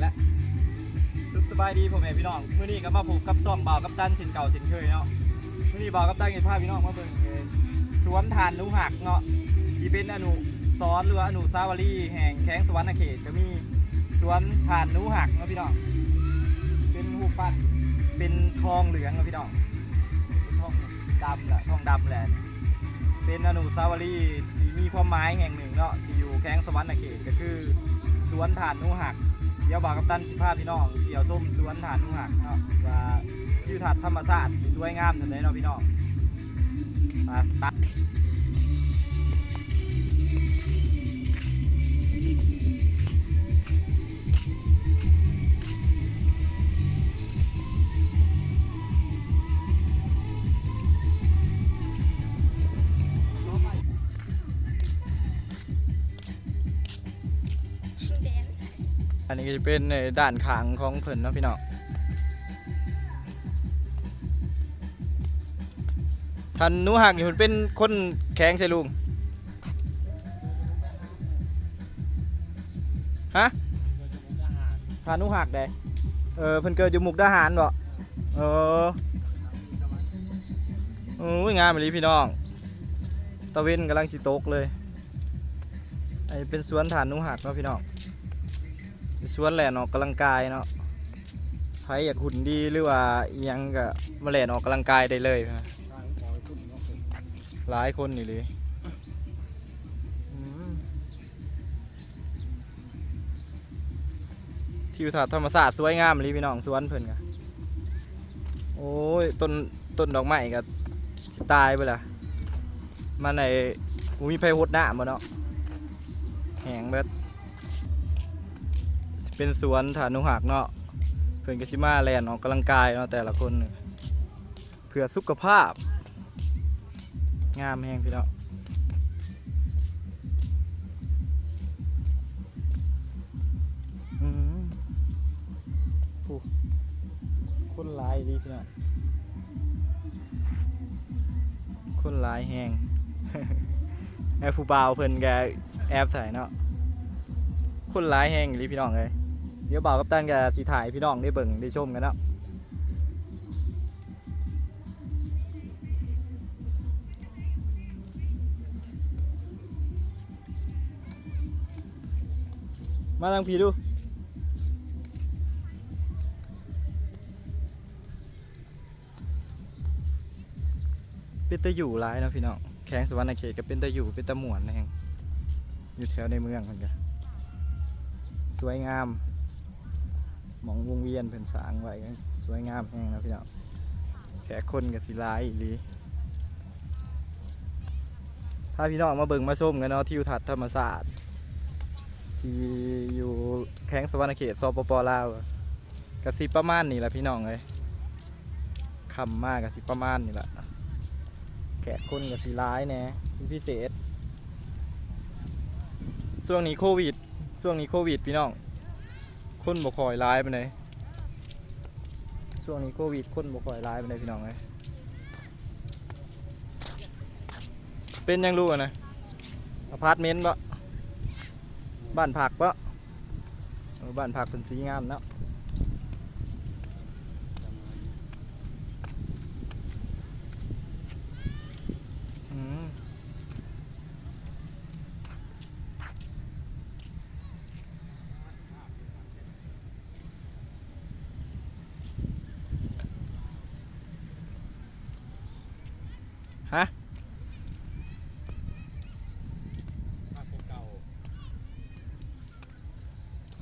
แล้วสุขสบายดีพ่อแม่พี่น้องมื้อนี้ก็มาพบกับซ่องบ่าวกับตันสินเก่าสินเคยเนาะมื้อนี้บ่าวกับตันเห็นภาพพี่น้องมาเบิ่งเอ่อสวนทานหนูหักเนาะที่เป็นอนุสรณ์หรืออนุสาวรีย์แห่งแข้งสวรรณเขตก็มีสวนทานหนูหักเนาะพี่น้องเป็นรูปปั้นเป็นทองเหลืองเนาะพี่น้องทองดำแหละทองดำแหละเป็นอนุสาวรีย์ที่มีความหมายแห่งหนึ่งเนาะที่อยู่แข้งสวรรณเขตก็คือสวนฐานหนูหัก เดี๋ยวบอกกับตันสิพาพี่น้องเที่ยวส้มสวนฐานนุ่งหักเนาะว่าทิวทัศน์ธรรมชาติสิสวยงามจังไดเนาะพี่น้องมา นนี้ก็จะเป็นด้านขางของเพิ่นนะพี่น้องท่านนูหักนี่เพิ่นเป็นคนแข็งใช่ลุงฮะท่านนูหักได้เออเพิ่นเกิดอยู่มุกดาหารบ่เออโอ้ยงามเลยพี่น้องตะเวนกำลังสิตกเลยไอเป็นสวนฐานนูหักเนาะพี่น้อง สวนแหลนออกกำลังกายเนาะใครอยากหุ่นดีหรือว่าอิหยังก็มาแหลนออกกำลังกายได้เลยนะหลายคนนี่เลยทิวทัศน์ธรรมศาสตร์สวยงามเลยพี่น้องสวนเพิ่นกะโอ้ยต้นต้นดอกไม้ก็สิตายไปละมันในมีไฟหดหน้ามาเนาะแหงเบิด เป็นสวนฐานุหักเนาะเพื่อนก็สิมาแลนออกกำลังกายเนาะแต่ละคนเพื่อสุขภาพ งามแฮงพี่เนาะอืมคนลายดีพี่เนาะคนลายแฮงแอฟผู้บ่าวเพิ่นแกแอบใส่เนาะคนร้ายแห้งอีหลีพี่น้องเลย เดี๋ยวบ่าวกับตันกับสีถ่ายพี่น้องได้เบิ่งได้ชมกันเนาะมาทางพี่ดูเป็นตะอยู่ร้ายนะพี่น้อง แข้งสวรรณเขตก็เป็นตะอยู่เป็นตะหมวนนะฮงอยู่แถวในเมืองเหมือนกันสวยงาม มองวงเวียนเพิ่นสร้างไว้สวยงามแฮงนะพี่น้องแขกคนกับสิลายอีหลีถ้าพี่น้องมาเบิ่งมาชมกันเนาะทิวทัศน์ธรรมศาสตร์ที่อยู่แข้งสวรรณเขตสปปลาวกสิประมาณนี้แหละพี่น้องเลยคำมากกสิประมาณนี่แหละแขกคนกับสิหลายแน่พิเศษช่วงนี้โควิดช่วงนี้โควิดพี่น้อง คนบ่คอยร้ายไปเลยช่วงนี้โควิดคนบ่คอยร้ายไปเลยพี่น้องเลยเป็นยังรู้อะนะอพาร์ตเมนต์ปะบ้านผักปะบ้านผักเป็นสีงามเนาะอืม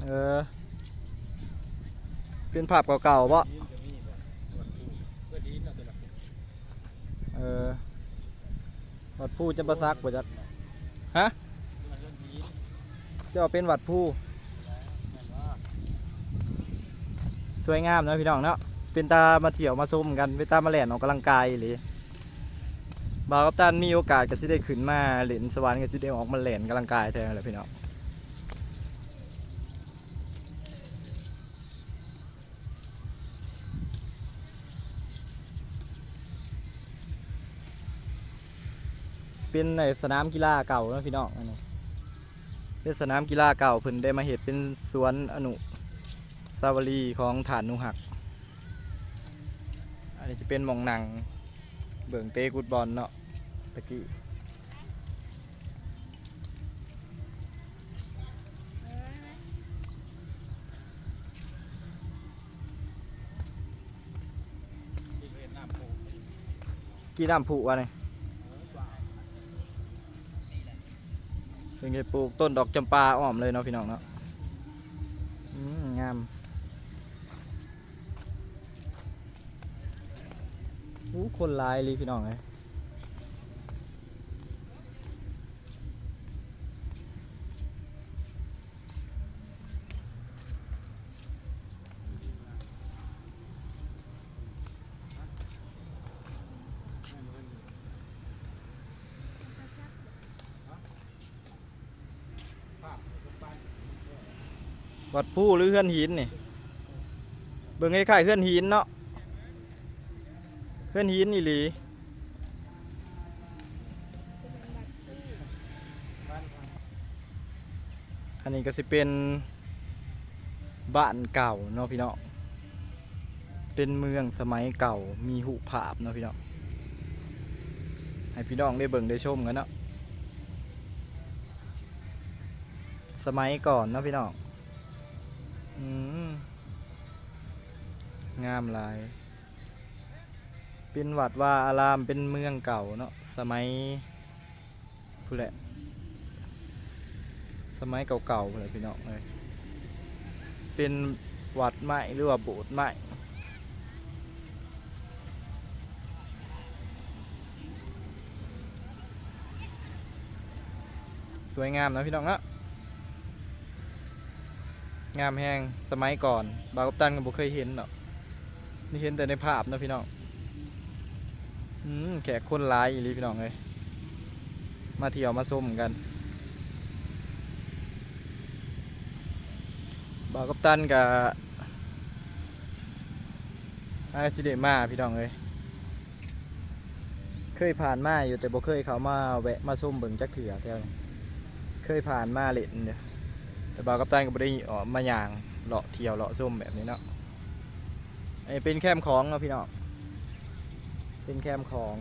เออ เป็นภาพเก่าๆปะเออวัดผู้จำปาซักบ่จักฮะจ้าเป็นวัดผู้สวยงามนะพี่น้องเนาะเป็นตามาเที่ยวมาชมกันเป็นตามาแหล่นออกกำลังกายเลยบ่าวกับตันมีโอกาสก็สิได้ขึ้นมาเล่นสวรรค์ก็สิได้ออกมาเล่นกำลังกายแทนแหละพี่น้อง เป็นในสนามกีฬาเก่านะพี่น้องอันนี้เป็นสนามกีฬาเก่าเพิ่นได้มาเฮ็ดเป็นสวนอนุซาวรีของฐานนุหัก อันนี้จะเป็นมองหนังเบิ่งเตะกุดบอลเนาะตะกี้กี่น้ำผุวะเนี่ยี่ปลูกต้นดอกจำปาอ้อมเลยเนาะพี่น้องเนาะงามอู้คนลายเลยพี่น้องเลย วัดผู้หรือเฮือนหินนี่เบิ่งคล้ายๆเฮือนหินเนาะเพื่อนหินอีหลีอันนี้ก็สิเป็นบ้านเก่าเนาะพี่เน้องเป็นเมืองสมัยเก่ามีหุภาพเนาะพี่เน้องให้พี่น้องได้เบิ่งได้ชมกันเนาะสมัยก่อนเนาะพี่น้อง งามหลาย เป็นวัดว่าอารามเป็นเมืองเก่าเนาะสมัยพูดแหละ สมัยเก่าๆพูดแหละพี่น้องเลยเป็นวัดไม้หรือว่าโบสถ์ไม้สวยงามนะพี่น้องนะ งามแห้งสมัยก่อน บากับตันก็บ่เคยเห็นเนาะนี่เห็นแต่ในภาพนะพี่น้องอืมแขกคนร้ายอีหลีพี่น้องเลยมาเที่ยวมาส้มกัน บากับตันกับไอซิเดมาพี่น้องเลยเคยผ่านมาอยู่แต่บ่เคยเขามาแวะมาส้มเบิ่งจักเถื่อแถวนี้เคยผ่านมาเล่นเดีย แต่บาวกับตันก็บ่ได้ออกมาย่างเลาะเที่ยวเลาะส้มแบบนี้เนาะไอ้เป็นแคมของเนาะพี่น้องเป็นแคมของ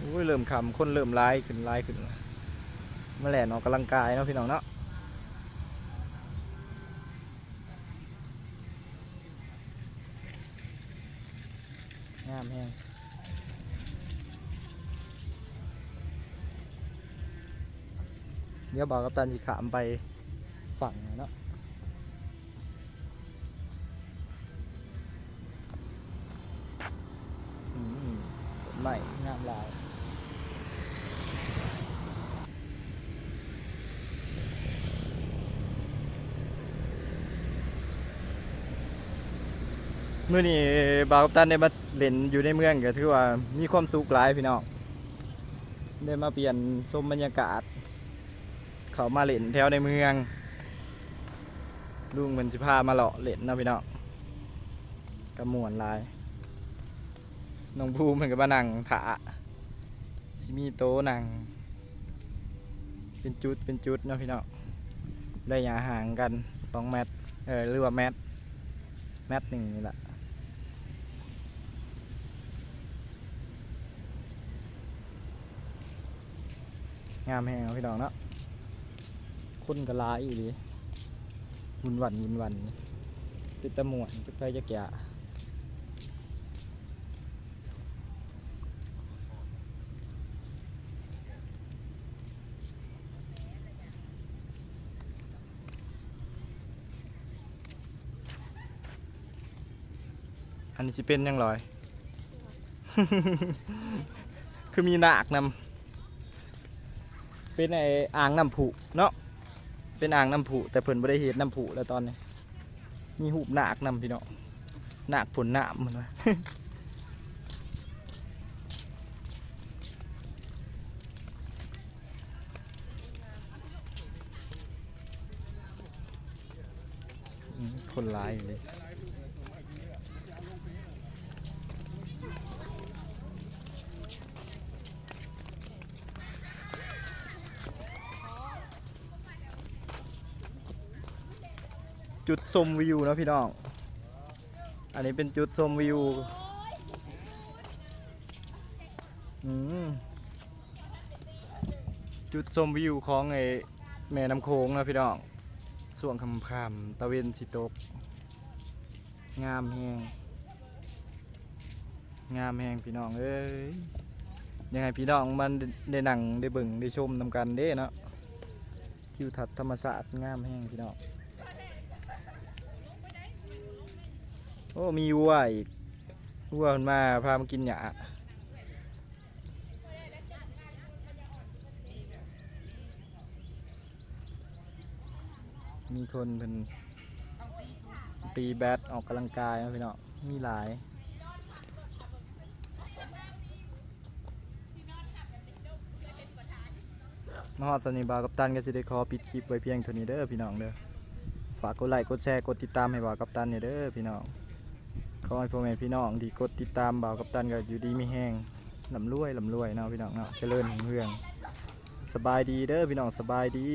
อุ้ยเริ่มคำคนเริ่มร้ายขึ้นร้ายขึ้นมาแหล่นออกกำลังกายเนาะพี่น้องเนาะงามแฮง เดี๋ยวบอกกับตันสิขามไปฝั่งเนาะอืมต้นไม้งามลายมื่อนี้บาวกับตันได้มาเล่นอยู่ในเมืองก็ถือว่ามีความสุขหลายพี่น้องได้มาเปลี่ยนชมบรรยากาศ เขามาเล่นแถวในเมือง ลุงมันสิพามาเลาะเล่นนาะพี่น้องกระมวนลายน้องภูมิมันก็มานั่งถาสิมีโตนังเป็นจุดเป็นจุดเนาะพี่น้องได้ยาห่างกันสองเมตเออหรือว่าเมตรเมตหนึ่งนี่แหละงามแหงเนาพี่น้องเนาะ คนก็หลายอีหลีวุ่นวันวุ่นวันติดตะมวนจะไปจะแก่อันนี้จะเป็นยังลอย คือมีนากนำเป็นไออ่างน้ำผุเนาะ เป็นอ่างน้ำผุแต่เพิ่นบ่ได้เห็นน้ำผุแล้วตอนนี้ มีหูบหนากนำพี่เนาะหนากผลหนามมันว่าคนร้ายอยู่เลย จุดชมวิวนะพี่น้อง อันนี้เป็นจุดชมวิวอืมจุดชมวิวของไอ้แม่น้ำโขงนะพี่น้องส่วงคำคำๆตะเวนสิตก งามแหงงามแหงพี่น้องเอ้ยยังไงพี่น้องมันได้หนังได้เบิ่งได้ชมนำกันเด้เนาะทิวทัศน์ธรรมศาสตร์งามแหงพี่น้อง โอ้ มีวัวอีกวัวมันมาพามากินหญ้ามีคนเป็นตีแบดออกกำลังกายนะพี่น้องมีหลายมาฮอดสนิบากับตันก็สิได้ขอปิดคลิปไว้เพียงเท่านี้เด้อพี่น้องเด้อฝากกดไลค์กดแชร์กดติดตามให้บากับตันเนี่ยเด้อพี่น้อง อให้พ่อแม่พี่น้องที่กดติดตามบ่าวกับตันก็อยู่ดีมีแห้งลำรวยลำรวยเนาะพี่น้องเนาะเจริญรุ่งเรืองสบายดีเด้อพี่น้องสบายดี